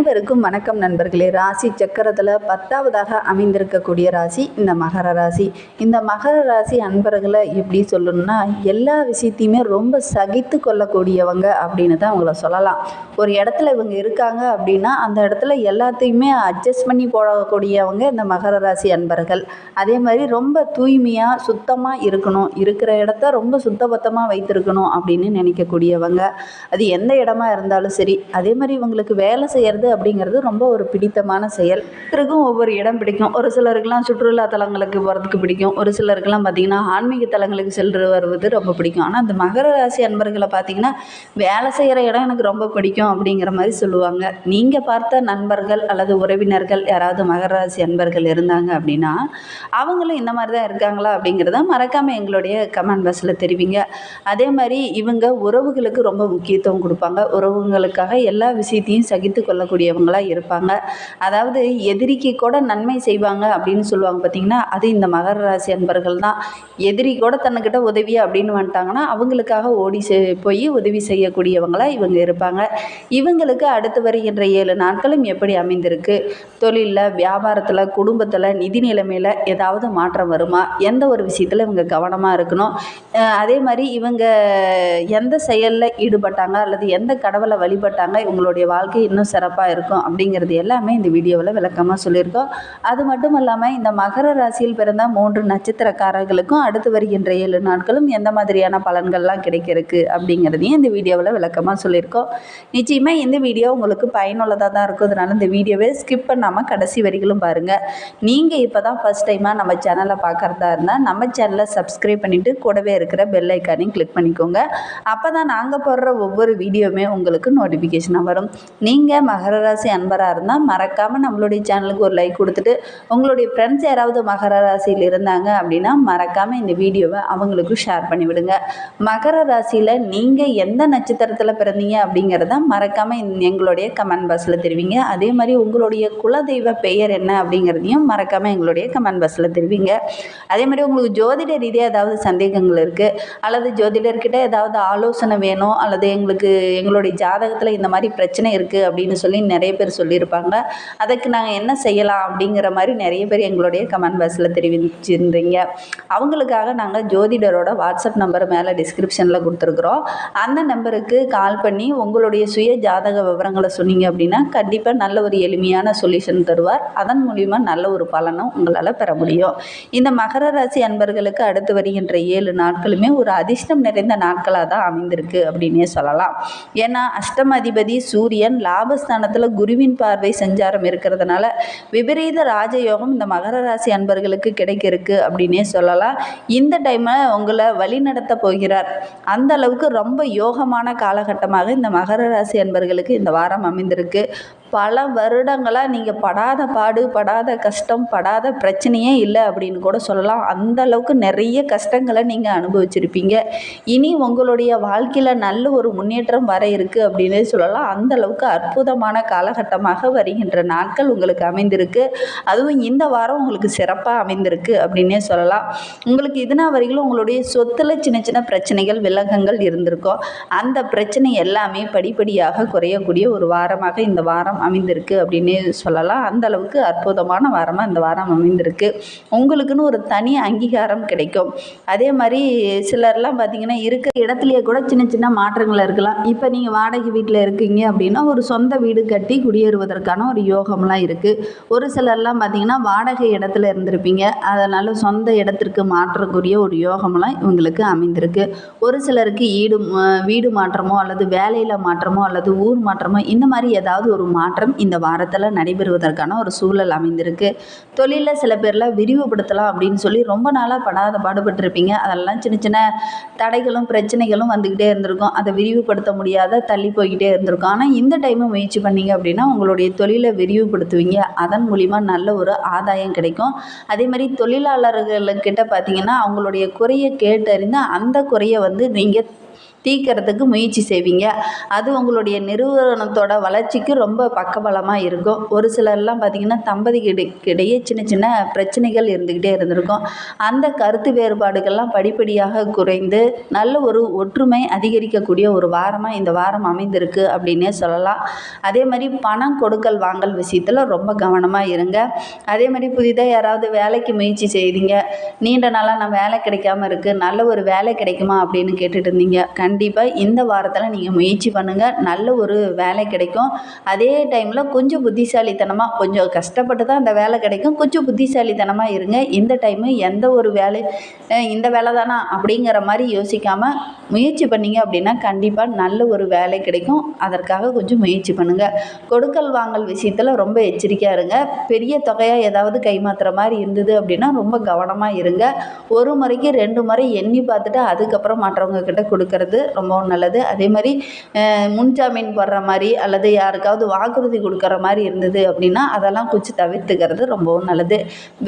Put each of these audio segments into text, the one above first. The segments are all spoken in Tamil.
அனைவருக்கும் வணக்கம் நண்பர்களே. ராசி சக்கரத்தில் பத்தாவதாக அமைந்திருக்கக்கூடிய ராசி இந்த மகர ராசி. இந்த மகர ராசி அன்பர்களை எப்படி சொல்லணும்னா எல்லா விஷயத்தையுமே ரொம்ப சகித்து கொள்ளக்கூடியவங்க அப்படின்னு தான் அவங்கள சொல்லலாம். ஒரு இடத்துல இவங்க இருக்காங்க அப்படின்னா அந்த இடத்துல எல்லாத்தையுமே அட்ஜஸ்ட் பண்ணி போடக்கூடியவங்க இந்த மகர ராசி அன்பர்கள். அதே மாதிரி ரொம்ப தூய்மையாக சுத்தமாக இருக்கணும். இருக்கிற இடத்த ரொம்ப சுத்தபத்தமாக வைத்திருக்கணும் அப்படின்னு நினைக்கக்கூடியவங்க. அது எந்த இடமா இருந்தாலும் சரி. அதே மாதிரி இவங்களுக்கு வேலை செய்கிறது அப்படிங்கிறது ரொம்ப ஒரு பிடித்தமான செயல். ஒருத்தருக்கும் ஒவ்வொரு இடம் பிடிக்கும். ஒரு சிலருக்குலாம் சுற்றுலா தலங்களுக்கு போகிறதுக்கு பிடிக்கும். ஒரு சிலருக்குலாம் பார்த்திங்கன்னா ஆன்மீக தலங்களுக்கு சென்று வருவது ரொம்ப பிடிக்கும். ஆனால் அந்த மகர ராசி அன்பர்களை பார்த்திங்கன்னா வேலை செய்கிற இடம் எனக்கு ரொம்ப பிடிக்கும் அப்படிங்கிற மாதிரி சொல்லுவாங்க. நீங்கள் பார்த்த நண்பர்கள் அல்லது உறவினர்கள் யாராவது மகர ராசி அன்பர்கள் இருந்தாங்க அப்படின்னா அவங்களும் இந்த மாதிரி தான் இருக்காங்களா அப்படிங்கிறத மறக்காமல் எங்களுடைய கமெண்ட் பாக்ஸில் தெரிவிங்க. அதே மாதிரி இவங்க உறவுகளுக்கு ரொம்ப முக்கியத்துவம் கொடுப்பாங்க. உறவுகளுக்காக எல்லா விஷயத்தையும் சகித்து கொள்ளக்கூடியவங்களாக இருப்பாங்க. அதாவது எதிரிக்கு கூட நன்மை செய்வாங்க அப்படின்னு சொல்லுவாங்க பார்த்தீங்கன்னா அது இந்த மகர ராசி அன்பர்கள் தான். எதிரி கூட தன்னுக்கிட்ட உதவி அப்படின்னு வந்துட்டாங்கன்னா அவங்களுக்காக ஓடி போய் உதவி செய்யக்கூடியவங்களாக இவங்க இருப்பாங்க. இவங்களுக்கு அடுத்து வருகின்ற ஏழு நாட்களும் எப்படி அமைந்திருக்கு? தொழிலில் வியாபாரத்தில் குடும்பத்தில் நிதி நிலைமையில் ஏதாவது மாற்றம் வருமா? எந்த ஒரு விஷயத்தில் இவங்க கவனமாக இருக்கணும்? அதே மாதிரி இவங்க எந்த செயலில் ஈடுபட்டாங்க அல்லது எந்த கடவுளை வழிபட்டாங்க? இவங்களுடைய வாழ்க்கை இன்னும் சிறப்பாக இருக்கும் அப்படிங்கிறது எல்லாமே இந்த வீடியோவில் விளக்கமாக சொல்லியிருக்கோம். அது மட்டும் இல்லாமல் இந்த மகர ராசியில் பிறந்த மூன்று நட்சத்திரக்காரர்களுக்கும் அடுத்து வருகின்ற ஏழு நாட்களும் எந்த மாதிரியான பலன்கள்லாம் கிடைக்கிறதுக்கு அப்படிங்கிறதையும் இந்த வீடியோவில் விளக்கமாக சொல்லியிருக்கோம். நிச்சயமாக இந்த வீடியோ உங்களுக்கு பயனுள்ளதாக தான் இருக்கும். அதனால் இந்த வீடியோவை ஸ்கிப் பண்ணாமல் கடைசி வரிகளும் பாருங்கள் நீங்கள் இப்போ தான் ஃபஸ்ட் டைமாக நம்ம சேனலை பார்க்குறதா இருந்தால் நம்ம சேனலை சப்ஸ்கிரைப் பண்ணிவிட்டு கூடவே இருக்கிற பெல் ஐக்கானையும் கிளிக் பண்ணிக்கோங்க. அப்போ தான் நாங்கள் போடுற ஒவ்வொரு வீடியோவுமே உங்களுக்கு நோட்டிஃபிகேஷனாக வரும். நீங்கள் மகர ராசி அன்பராக இருந்தால் மறக்காமல் நம்மளுடைய சேனலுக்கு ஒரு லைக் கொடுத்துட்டு உங்களுடைய ஃப்ரெண்ட்ஸ் யாராவது மகர ராசியில் இருந்தாங்க அப்படின்னா மறக்காமல் இந்த வீடியோவை அவங்களுக்கும் ஷேர் பண்ணிவிடுங்க மகர ராசியில் நீங்கள் எந்த நட்சத்திரத்தில் பிறந்தீங்க அப்படிங்கிறத மறக்காமல் எங்களுடைய கமெண்ட் பாக்ஸில் தெரிவிங்க. அதே மாதிரி உங்களுடைய குலதெய்வ பெயர் என்ன அப்படிங்கிறதையும் மறக்காமல் எங்களுடைய கமெண்ட் பாக்ஸில் தெரிவிங்க. அதே மாதிரி உங்களுக்கு ஜோதிட ரீதியாக ஏதாவது சந்தேகங்கள் இருக்குது அல்லது ஜோதிடர்கிட்ட ஏதாவது ஆலோசனை வேணும் அல்லது எங்களுக்கு எங்களுடைய ஜாதகத்தில் இந்த மாதிரி பிரச்சனை இருக்குது அப்படின்னு சொல்லி நிறைய பேர் சொல்லியிருப்பாங்க. அதுக்கு நாங்கள் என்ன செய்யலாம் அப்படிங்கிற மாதிரி நிறைய பேர் எங்களுடைய கமெண்ட் பாக்ஸில் தெரிவிச்சிருந்தீங்க. அவங்களுக்காக நாங்கள் ஜோதிடரோட வாட்ஸ்அப் நம்பர் மேலே டிஸ்கிரிப்ஷனில் கொடுத்துருக்குறோம். அந்த நம்பருக்கு கால் பண்ணி உங்களுடைய சுய ஜாதக விவரங்களை சொன்னீங்க அப்படின்னா கண்டிப்பாக நல்ல ஒரு எளிமையான சொல்யூஷன் தருவார். அதன் மூலிமா நல்ல ஒரு பலனும் உங்களால் பெற முடியும். இந்த மகர ராசி அன்பர்களுக்கு அடுத்து வருகின்ற ஏழு நாட்களுமே ஒரு அதிர்ஷ்டம் நிறைந்த நாட்களாக தான் அமைந்திருக்கு அப்படின்னே சொல்லலாம். ஏன்னா அஷ்டம அதிபதி சூரியன் ஸ்தானத்தில் குருவின் பார்வை சஞ்சாரம் இருக்கிறதுனால விபரீத ராஜயோகம் இந்த மகர ராசி அன்பர்களுக்கு கிடைக்கிறதுக்கு அப்படின்னே சொல்லலாம். இந்த டைமில் உங்களை வழிநடத்த போகிறார். அந்த அளவுக்கு ரொம்ப யோகமான காலகட்டமாக இந்த மகர ராசி அன்பர்களுக்கு இந்த வாரம் அமைந்திருக்கு. பல வருடங்களாக நீங்கள் படாத பாடு படாத கஷ்டம் படாத பிரச்சனையே இல்லை அப்படின்னு கூட சொல்லலாம். அந்த அளவுக்கு நிறைய கஷ்டங்களை நீங்கள் அனுபவிச்சிருப்பீங்க. இனி உங்களுடைய வாழ்க்கையில் நல்ல ஒரு முன்னேற்றம் வர இருக்குது அப்படின்னே சொல்லலாம். அந்த அளவுக்கு அற்புதமான காலகட்டமாக வருகின்ற நாட்கள் உங்களுக்கு அமைந்திருக்கு. அதுவும் இந்த வாரம் உங்களுக்கு சிறப்பாக அமைந்திருக்கு அப்படின்னே சொல்லலாம். உங்களுக்கு இதுனா வரைக்கும் உங்களுடைய சொத்தில் சின்ன சின்ன பிரச்சனைகள் விலகங்கள் இருந்திருக்கும். அந்த பிரச்சனை எல்லாமே படிப்படியாக குறையக்கூடிய ஒரு வாரமாக இந்த வாரம் அமைந்திருக்கு அப்படின்னு சொல்லலாம். அந்த அளவுக்கு அற்புதமான வாரமாக இந்த வாரம் அமைந்திருக்கு. உங்களுக்குன்னு ஒரு தனி அங்கீகாரம் கிடைக்கும். அதே மாதிரி சிலர்லாம் பார்த்தீங்கன்னா இருக்கிற இடத்துலையே கூட சின்ன சின்ன மாற்றங்கள் இருக்கலாம். இப்போ நீங்கள் வாடகை வீட்டில் இருக்கீங்க அப்படின்னா ஒரு சொந்த வீடு கட்டி குடியேறுவதற்கான ஒரு யோகம்லாம் இருக்குது ஒரு சிலர்லாம் பார்த்தீங்கன்னா வாடகை இடத்துல இருந்திருப்பீங்க. அதனால் சொந்த இடத்திற்கு மாற்றக்கூடிய ஒரு யோகம்லாம் இவங்களுக்கு அமைந்திருக்கு. ஒரு சிலருக்கு ஈடு வீடு மாற்றமோ அல்லது வேலையில் மாற்றமோ அல்லது ஊர் மாற்றமோ இந்த மாதிரி ஏதாவது ஒரு மாற்றம் இந்த வாரத்தில் நடைபெறுவதற்கான ஒரு சூழல் அமைந்திருக்கு. தொழிலில் சில பேரில் விரிவுபடுத்தலாம் அப்படின்னு சொல்லி ரொம்ப நாளாக படாத பாடுபட்டிருப்பீங்க. அதெல்லாம் சின்ன சின்ன தடைகளும் பிரச்சனைகளும் வந்துக்கிட்டே இருந்திருக்கும். அதை விரிவுபடுத்த முடியாத தள்ளி போய்கிட்டே இருந்திருக்கும். ஆனால் இந்த டைமு முயற்சி பண்ணீங்க அப்படின்னா உங்களுடைய தொழிலை விரிவுபடுத்துவீங்க. அதன் மூலிமா நல்ல ஒரு ஆதாயம் கிடைக்கும். அதே மாதிரி தொழிலாளர்கள்கிட்ட பார்த்தீங்கன்னா அவங்களுடைய குறையை கேட்டறிந்து அந்த குறையை வந்து நீங்கள் தீக்கிறதுக்கு முயற்சி செய்வீங்க. அது உங்களுடைய நிறுவனத்தோட வளர்ச்சிக்கு ரொம்ப பக்கபலமாக இருக்கும். ஒரு சிலர்லாம் பார்த்திங்கன்னா தம்பதிக்கிடையே சின்ன சின்ன பிரச்சனைகள் இருந்துக்கிட்டே இருந்திருக்கும். அந்த கருத்து வேறுபாடுகள்லாம் படிப்படியாக குறைந்து நல்ல ஒரு ஒற்றுமை அதிகரிக்கக்கூடிய ஒரு வாரமாக இந்த வாரம் அமைந்திருக்கு அப்படின்னே சொல்லலாம். அதே மாதிரி பணம் கொடுக்கல் வாங்கல் விஷயத்தில் ரொம்ப கவனமாக இருங்க. அதே மாதிரி புதிதாக யாராவது வேலைக்கு முயற்சி செய்தீங்க. நீண்ட நாளாக நான் வேலை கிடைக்காம இருக்குது நல்ல ஒரு வேலை கிடைக்குமா அப்படின்னு கேட்டுட்டு இருந்தீங்க. கண்டிப்பாக இந்த வாரத்தில் நீங்கள் முயற்சி பண்ணுங்கள் நல்ல ஒரு வேலை கிடைக்கும். அதே டைமில் கொஞ்சம் புத்திசாலித்தனமாக கொஞ்சம் கஷ்டப்பட்டு தான் அந்த வேலை கிடைக்கும். கொஞ்சம் புத்திசாலித்தனமாக இருங்க. இந்த டைமு எந்த ஒரு வேலை இந்த வேலை தானா அப்படிங்கிற மாதிரி யோசிக்காமல் முயற்சி பண்ணீங்க அப்படின்னா கண்டிப்பாக நல்ல ஒரு வேலை கிடைக்கும். அதற்காக கொஞ்சம் முயற்சி பண்ணுங்கள் கொடுக்கல் வாங்கல் விஷயத்தில் ரொம்ப எச்சரிக்கையாக இருங்க. பெரிய தொகையாக ஏதாவது கைமாத்துற மாதிரி இருந்தது அப்படின்னா ரொம்ப கவனமாக இருங்க. ஒரு முறைக்கு ரெண்டு முறை எண்ணி பார்த்துட்டு அதுக்கப்புறம் மற்றவங்க கிட்ட கொடுக்கறது ரொம்பவும் நல்லது. அதே மாதிரி முன்ஜாமீன் போடுற மாதிரி அல்லது யாருக்காவது வாக்குறுதி கொடுக்குற மாதிரி இருந்தது அப்படின்னா அதெல்லாம் குச்சி தவிர்த்துக்கிறது ரொம்பவும் நல்லது.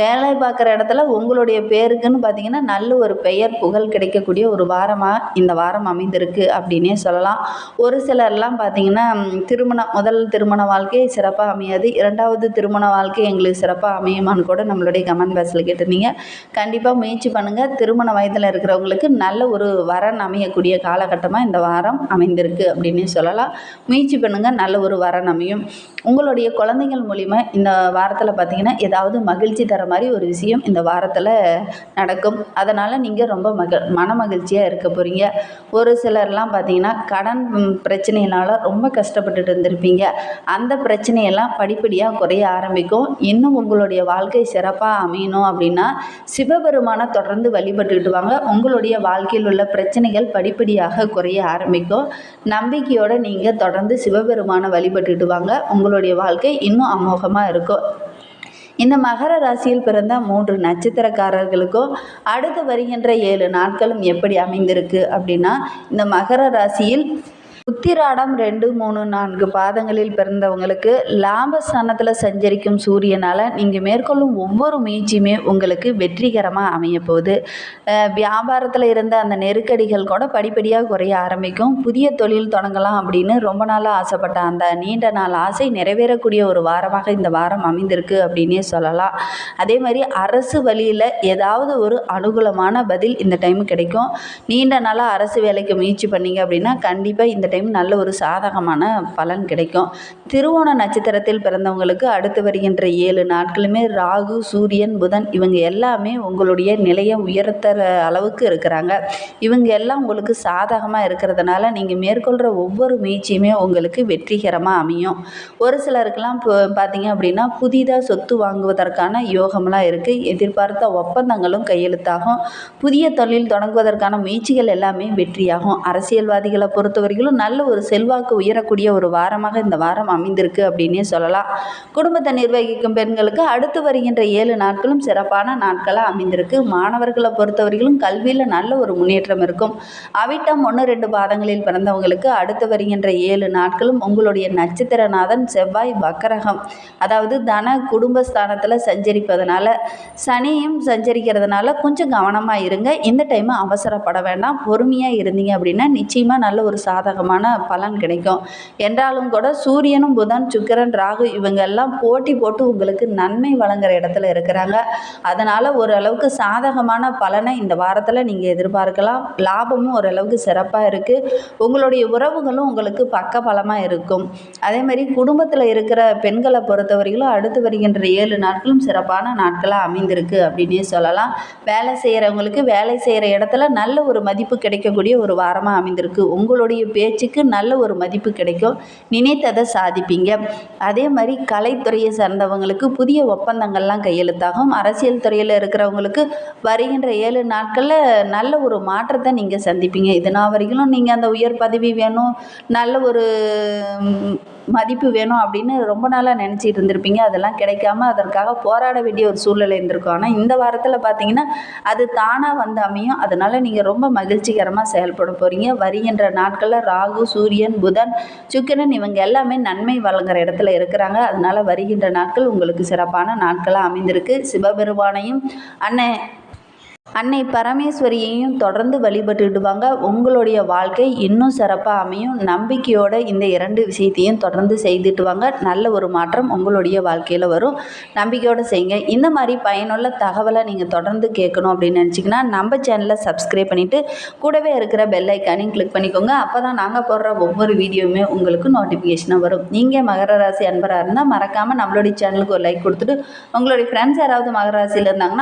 வேலை பார்க்குற இடத்துல உங்களுடைய பேருக்குன்னு பார்த்தீங்கன்னா நல்ல ஒரு பெயர் புகழ் கிடைக்கக்கூடிய ஒரு வாரமாக இந்த வாரம் அமைந்திருக்கு அப்படின்னே சொல்லலாம். ஒரு சிலர்லாம் பார்த்தீங்கன்னா திருமணம் முதல் திருமண வாழ்க்கை சிறப்பாக அமையாது. இரண்டாவது திருமண வாழ்க்கை எங்களுக்கு சிறப்பாக அமையுமான்னு கூட நம்மளுடைய கமெண்ட் பாக்ஸில் கேட்டிருந்தீங்க. கண்டிப்பாக முயற்சி பண்ணுங்கள் திருமண வயதில் இருக்கிறவங்களுக்கு நல்ல ஒரு வரன் அமையக்கூடிய காலகட்டமாக இந்த வாரம் அமைந்திருக்கு அப்படின்னே சொல்லலாம். முயற்சி பண்ணுங்கள் நல்ல ஒரு வாரம் அமையும். உங்களுடைய குழந்தைகள் மூலிமா இந்த வாரத்தில் பார்த்தீங்கன்னா ஏதாவது மகிழ்ச்சி தர மாதிரி ஒரு விஷயம் இந்த வாரத்தில் நடக்கும். அதனால் நீங்கள் ரொம்ப மக மன மகிழ்ச்சியாக இருக்க போகிறீங்க ஒரு சிலர்லாம் பார்த்தீங்கன்னா கடன் பிரச்சனையினால் ரொம்ப கஷ்டப்பட்டுட்டு இருந்திருப்பீங்க. அந்த பிரச்சனையெல்லாம் படிப்படியாக குறைய ஆரம்பிக்கும். இன்னும் உங்களுடைய வாழ்க்கை சிறப்பாக அமையணும் அப்படின்னா சிவபெருமானை தொடர்ந்து வழிபட்டுக்கிட்டு வாங்க. உங்களுடைய வாழ்க்கையில் உள்ள பிரச்சனைகள் படிப்படியாக குறைய ஆரம்பிக்கும். நம்பிக்கையோடு நீங்கள் தொடர்ந்து சிவபெருமானை வழிபட்டுட்டு வாங்க. உங்களுடைய வாழ்க்கை இன்னும் அமோகமாக இருக்கும். இந்த மகர ராசியில் பிறந்த மூன்று நட்சத்திரக்காரர்களுக்கும் அடுத்து வருகின்ற ஏழு நாட்களும் எப்படி அமைந்திருக்கு அப்படின்னா இந்த மகர ராசியில் உத்திராடம் ரெண்டு மூணு நான்கு பாதங்களில் பிறந்தவங்களுக்கு லாபஸ்தானத்தில் சஞ்சரிக்கும் சூரியனால் நீங்கள் மேற்கொள்ளும் ஒவ்வொரு முயற்சியுமே உங்களுக்கு வெற்றிகரமாக அமைய போகுது வியாபாரத்தில் இருந்த அந்த நெருக்கடிகள் கூட படிப்படியாக குறைய ஆரம்பிக்கும். புதிய தொழில் தொடங்கலாம் அப்படின்னு ரொம்ப நாளாக ஆசைப்பட்ட அந்த நீண்ட நாள் ஆசை நிறைவேறக்கூடிய ஒரு வாரமாக இந்த வாரம் அமைந்திருக்கு அப்படின்னே சொல்லலாம். அதே மாதிரி அரசு வழியில் ஏதாவது ஒரு அனுகூலமான பதில் இந்த டைம் கிடைக்கும். நீண்ட நாளாக அரசு வேலைக்கு முயற்சி பண்ணீங்க அப்படின்னா கண்டிப்பாக இந்த டைம் நல்ல ஒரு சாதகமான பலன் கிடைக்கும். திருவோண நட்சத்திரத்தில் பிறந்தவங்களுக்கு அடுத்து வருகின்ற ஏழு நாட்களுமே ராகு சூரியன் புதன் இவங்க எல்லாமே உங்களுடைய நிலையை உயர்த்துற அளவுக்கு இருக்கிறாங்க. இவங்க எல்லாம் உங்களுக்கு சாதகமாக இருக்கிறதுனால நீங்கள் மேற்கொள்கிற ஒவ்வொரு முயற்சியுமே உங்களுக்கு வெற்றிகரமாக அமையும். ஒரு சிலருக்கெல்லாம் இப்போ பார்த்தீங்க அப்படின்னா புதிதாக சொத்து வாங்குவதற்கான யோகம்லாம் இருக்குது எதிர்பார்த்த ஒப்பந்தங்களும் கையெழுத்தாகும். புதிய தொழில் தொடங்குவதற்கான முயற்சிகள் எல்லாமே வெற்றியாகும். அரசியல்வாதிகளை பொறுத்த வரைக்கும் நல்ல ஒரு செல்வாக்கு உயரக்கூடிய ஒரு வாரமாக இந்த வாரம் அமைந்திருக்கு அப்படின்னே சொல்லலாம். குடும்பத்தை நிர்வகிக்கும் பெண்களுக்கு அடுத்து வருகின்ற ஏழு நாட்களும் சிறப்பான நாட்களாக அமைந்திருக்கு. மாணவர்களை பொறுத்தவரையிலும் கல்வியில் நல்ல ஒரு முன்னேற்றம் இருக்கும். அவிட்டம் ஒன்று ரெண்டு பாதங்களில் பிறந்தவங்களுக்கு அடுத்து வருகின்ற ஏழு நாட்களும் உங்களுடைய நட்சத்திரநாதன் செவ்வாய் வக்கரகம் அதாவது தன குடும்பஸ்தானத்தில் சஞ்சரிப்பதனால சனியும் சஞ்சரிக்கிறதுனால கொஞ்சம் கவனமாக இருங்க. இந்த டைம் அவசரப்பட வேண்டாம். பொறுமையாக இருந்தீங்க அப்படின்னா நிச்சயமாக நல்ல ஒரு சாதகமான பலன் கிடைக்கும். என்றாலும் கூட சூரியனும் புதன் சுக்கிரன் ராகு இவங்க எல்லாம் போட்டி போட்டு உங்களுக்கு நன்மை வழங்குற இடத்துல இருக்கிறாங்க. அதனால் ஓரளவுக்கு சாதகமான பலனை இந்த வாரத்தில் நீங்கள் எதிர்பார்க்கலாம். லாபமும் ஓரளவுக்கு சிறப்பாக இருக்குது உங்களுடைய உறவுகளும் உங்களுக்கு பக்க பலமாக இருக்கும். அதே மாதிரி குடும்பத்தில் இருக்கிற பெண்களை பொறுத்தவரையிலும் அடுத்து வருகின்ற ஏழு நாட்களும் சிறப்பான நாட்களாக அமைந்திருக்கு அப்படின்னே சொல்லலாம். வேலை செய்கிறவங்களுக்கு வேலை செய்கிற இடத்துல நல்ல ஒரு மதிப்பு கிடைக்கக்கூடிய ஒரு வாரமாக அமைந்திருக்கு. உங்களுடைய பேச்சுக்கு நல்ல ஒரு மதிப்பு கிடைக்கும். நினைத்ததை சாதிப்பீங்க. அதே மாதிரி கலைத்துறையை சார்ந்தவங்களுக்கு புதிய ஒப்பந்தங்கள்லாம் கையெழுத்தாகும். அரசியல் துறையில் இருக்கிறவங்களுக்கு வருகின்ற ஏழு நாட்களில் நல்ல ஒரு மாற்றத்தை நீங்கள் சந்திப்பீங்க. இது நாள் வரைக்கும் நீங்கள் அந்த உயர் பதவி வேணும் நல்ல ஒரு மதிப்பு வேணும் அப்படின்னு ரொம்ப நாளாக நினச்சிட்டு இருந்திருப்பீங்க. அதெல்லாம் கிடைக்காம அதற்காக போராட வேண்டிய ஒரு சூழ்நிலை இருந்திருக்கும். ஆனால் இந்த வாரத்தில் பார்த்தீங்கன்னா அது தானாக வந்து அமையும். அதனால் நீங்கள் ரொம்ப மகிழ்ச்சிகரமாக செயல்பட போகிறீங்க வருகின்ற நாட்களில் ராகு சூரியன் புதன் சுக்கிரன் இவங்க எல்லாமே நன்மை வழங்குற இடத்துல இருக்கிறாங்க. அதனால் வருகின்ற நாட்கள் உங்களுக்கு சிறப்பான நாட்களாக அமைந்திருக்கு. சிவபெருமானையும் அன்னை அன்னை பரமேஸ்வரியையும் தொடர்ந்து வழிபட்டுட்டு வாங்க உங்களுடைய வாழ்க்கை இன்னும் சிறப்பாக அமையும். நம்பிக்கையோட இந்த இரண்டு விஷயத்தையும் தொடர்ந்து செய்துட்டு வாங்க நல்ல ஒரு மாற்றம் உங்களுடைய வாழ்க்கையில் வரும். நம்பிக்கையோடு செய்யுங்க. இந்த மாதிரி பயனுள்ள தகவலை நீங்கள் தொடர்ந்து கேட்கணும் அப்படின்னு நினச்சிங்கன்னா நம்ம சேனலை சப்ஸ்கிரைப் பண்ணிவிட்டு கூடவே இருக்கிற பெல் ஐக்கானையும் கிளிக் பண்ணிக்கோங்க. அப்போ தான் நாங்கள் போடுற ஒவ்வொரு வீடியோவுமே உங்களுக்கு நோட்டிஃபிகேஷனாக வரும். நீங்கள் மகர ராசி அன்பராக இருந்தால் மறக்காமல் நம்மளுடைய சேனலுக்கு ஒரு லைக் கொடுத்துட்டு உங்களுடைய ஃப்ரெண்ட்ஸ் யாராவது மகர ராசியில் இருந்தாங்கன்னா